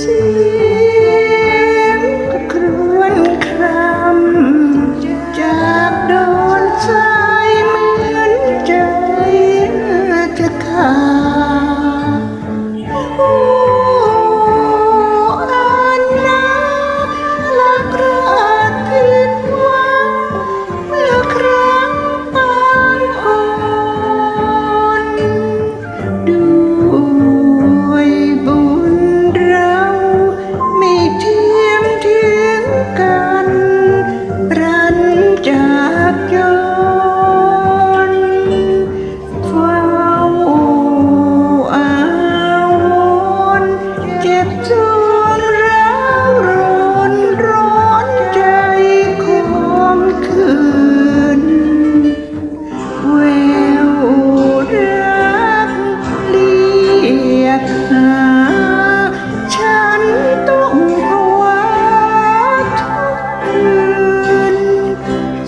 ชีมครวนครำจากโดนใจเหมือนใจจะขาด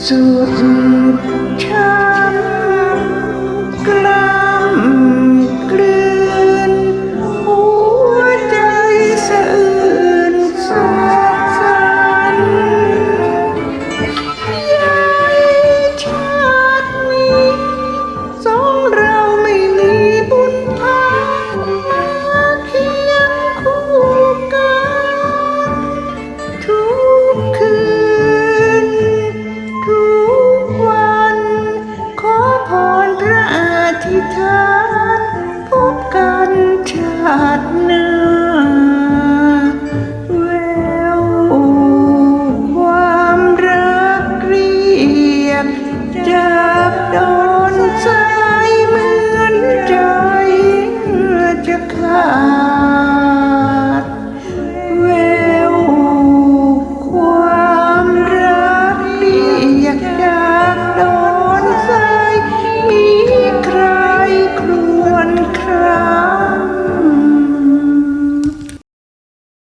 จุดข้า kita